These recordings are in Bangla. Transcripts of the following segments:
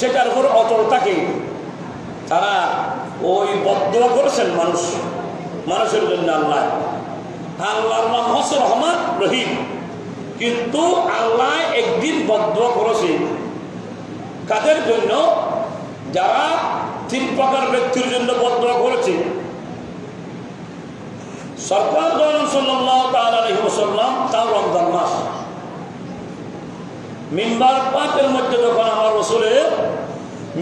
সেটার উপর অটল থাকে। তারা ওই বদুয়া করেছেন মানুষ। মানুষের জন্য আল্লাহ। আল্লাহর নাম রহমান, রহিম। কিন্তু আল্লাহ একদিন বদুয়া করেছে। কাদের জন্য? যারা তিন প্রকার ব্যক্তির জন্য বদুয়া করেছে। সরকার তাও রমজান মাস। মিম্বার পাকের মধ্যে যখন আমার রসুলের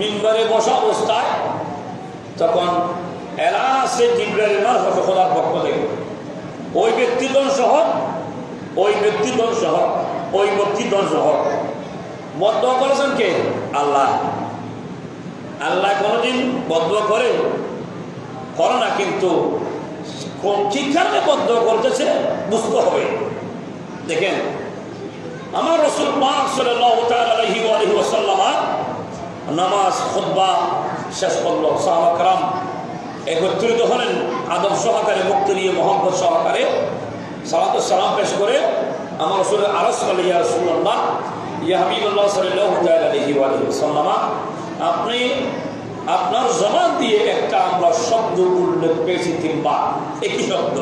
মিম্বারে বসা অবস্থায়, তখন এলাসে জিব্রাইল মারফত খোদার পক্ষ থেকে, ওই ব্যক্তিগণ সহ, ওই ব্যক্তিগণ সহ, ওই ব্যক্তিগণ সহ বদ্ধ করেছেন কে? আল্লাহ। আল্লাহ কোনোদিন বদ্ধ করে করে না, কিন্তু কোন কি কারণে বদ্ধ করতেছে, বুঝতে হবে। দেখেন আমার রসুল পাক সাল্লাম নামাজ খুদ্া শেষ করল সাহাবাকরাম একত্রিত হলেন আদম সহকারে, মুক্তি নিয়ে মোহাম্মদ সহকারে, সালাত সালাম পেশ করে আমার রসুলের আরস আলিয়া রসুল্লাহ ইয়াহাবিবুল্লাহ সাল্লামা আপনি আপনার জবান দিয়ে একটা আমরা শব্দ উল্লেখ পেয়েছি তিনবার। একই শব্দ।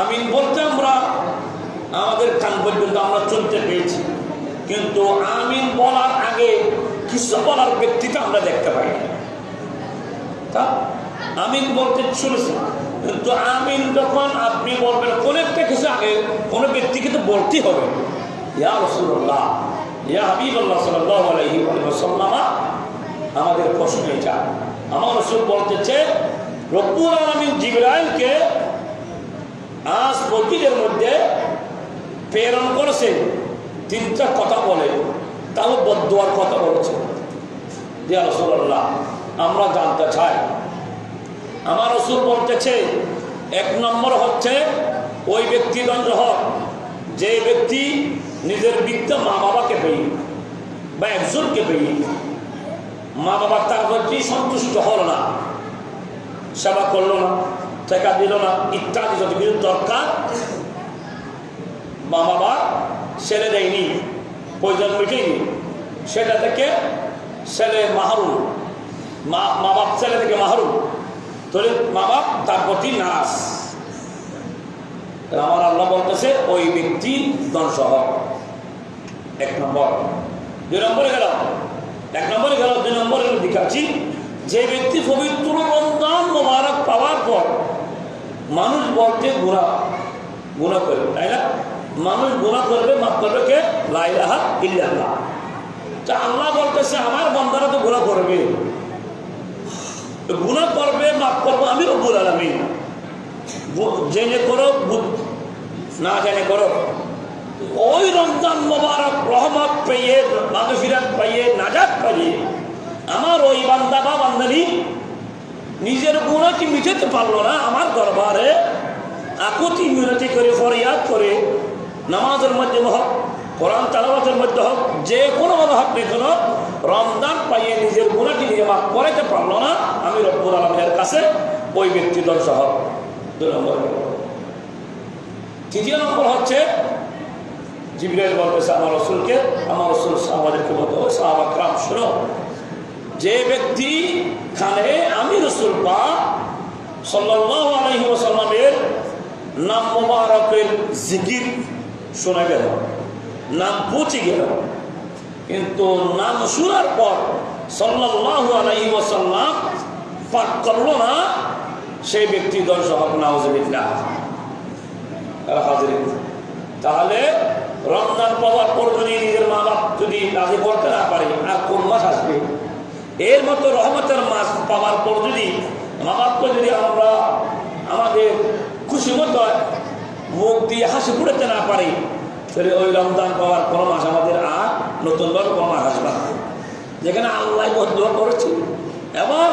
আমিন বলতে আমরা আমাদের কান পর্যন্ত আমরা চলতে পেরেছি। কিন্তু আমিন বলার আগে কিছু বলার ব্যক্তিটা আমরা দেখতে পাই তা? আমিন বলতে শুনেছি। কিন্তু আমিন যখন আপনি বলবেন, কোন একটা কিছু আগে কোনো ব্যক্তিকে তো বলতেই হবে। ইয়া রসুল্লাহ ইয়া হাবিবুল্লাহ সাল্লাহ আলহি সাল্লামা আমাদের প্রশ্ন এটা। আমার রসুল বলতেছে, রব্বুল আলমিন জিবরাইলকে আজ মসজিদের মধ্যে প্রেরণ করেছে, তিনটা কথা বলে, তাও বদুয়ার কথা বলেছে। দিয়া রসুল্লাহ আমরা জানতে চাই, আমার রসুল বলতেছে, এক নম্বর হচ্ছে, ওই ব্যক্তি দণ্ড হক, যে ব্যক্তি নিজের বিদ্যা মা বাবাকে পেয়ে, বা একজনকে পেয়ে মা বাবা তার প্রতি সন্তুষ্ট হল না, সেবা করল না, টাকা দিল না, ইত্যাদি যত কিছু দরকার মা বাবা ছেলে দেয়নি, প্রয়োজন মিটেনি। সেটা থেকে ছেলে মাহরুম, মা মা বাপ ছেলে থেকে মাহরুম। তাহলে মা বাপ তার প্রতি নাশ আমার আল্লাহ বলতেছে, ওই ব্যক্তি ধ্বংস হবে এক নম্বর। দুই নম্বরে গেল এক নম্বরে গেল দুই নম্বরে দেখাচ্ছি যে ব্যক্তি পবিত্র রমজান মোবারক পাওয়ার পর মানুষ বলতে গুণা গুণা করবে তাই না? মানুষ গুণা করবে, মাফ করবে কে? লাইলাহা ইল্লাল্লাহ। তা আল্লাহ বলতেছে, আমার বন্দারা তো গুণা করবে। গুণা করবে, মাফ করব আমি রব্বুল আলমিন। জেনে করো না জেনে করো। ওই রমজান মোবারক, রহমত পেয়ে, মাগফিরাত পাইয়ে নাজাত পাইয়ে আমার ওই বান্দা বা বান্দানি নিজের গুণা কি মিটাতে পারল না, আমার দরবারে আকুতি মিনতি করে, ফরিয়াদ করে নামাজের মধ্যে হোক, কোরআন তালাবাতের মধ্যে হোক, যে কোনো মনে হোক না কেন রমজান পাইয়ে নিজের গুণাটি নিয়ে মাফ করাইতে পারল না, আমি রব্বুল আলমের কাছে ওই ব্যক্তি দল সহ। দুই নম্বর তৃতীয় নম্বর হচ্ছে, জিবরাইল বলতেছে, আমার রসুলকে, আমার রসুল আমাদেরকে বলতে হবে সাহাবাকরাম শোনো, যে ব্যক্তি খানে আমি রসুল বা সাল্লাহ আলহি ওসাল্লামের নাম মোবারকের জিকির শোনা গেল, নাম পৌঁছে গেল। কিন্তু নাম শোনার পর সাল্লাহ আলহি ওসাল্লাম পাঠ করল না, সেই ব্যক্তি দর্শ হক নাউজবিল্লাহ। হাজির তাহলে রমজান পাওয়ার পর যদি নিজের মা বাপ যদি রাজি করতে না পারে, আর কোন মাস আসবে? এর মতো রহমতের মাস পাওয়ার পর যদি মা বাপকে যদি আমরা আমাদের খুশি মতো দিয়ে হাসি ফুটাতে না পারি, তাহলে ওই রমজান পাওয়ার কোনো মাস আমাদের আর নতুনভাবে কোনো মাস আসবে না। যেখানে আল্লাহ বদুয়া করেছি। এবং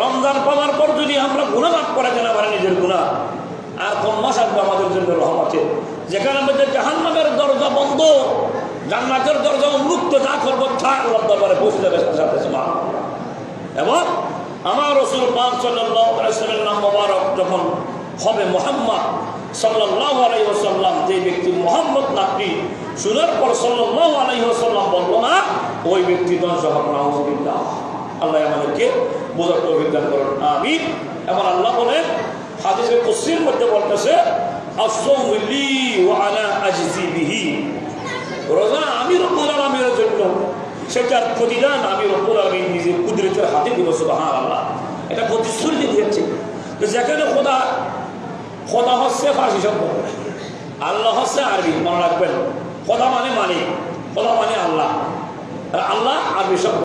রমজান পাওয়ার পর যদি আমরা গুণামাপ করাতে না পারি নিজের গুণা, আর কোন মাস আসবে আমাদের জন্য রহমতে। যেখানে আমাদের জাহান্নামের দরজা বন্ধ, জান্নাতের দরজা উন্মুক্ত যা করব, তা আল্লাহ দরবারে যাবে সাথে সাথে এবং আমার রসুল পাক সাল্লামের নাম মোবারক যখন হবে মোহাম্মদ সাল্লাহ আলাই ওসাল্লাম যে ব্যক্তি মোহাম্মদ নামটি শোনার পর সাল্লাহ আলাই ওসাল্লাম বলল, না, ওই ব্যক্তি ধ্বংস আল্লাহ আমাদেরকে বোঝার অভিজ্ঞান করুন আমি আল্লাহ বলেন হাদিসের কুসির মধ্যে বলতেছে রোজা আমি রব্বুল আলমীর জন্য সেটার প্রতিদান আমি রব্বুল আলমী নিজের কুদরতের হাতে দিব সুবাহান আল্লাহ এটা প্রতিশ্রুতি দিয়েছে। যেখানে খোদা খোদা হচ্ছে ফার্সি শব্দ। আল্লাহ হচ্ছে আরবি, মনে রাখবেন। খোদা মানে মালিক, খোদা মানে আল্লাহ। আল্লাহ আরবি শব্দ।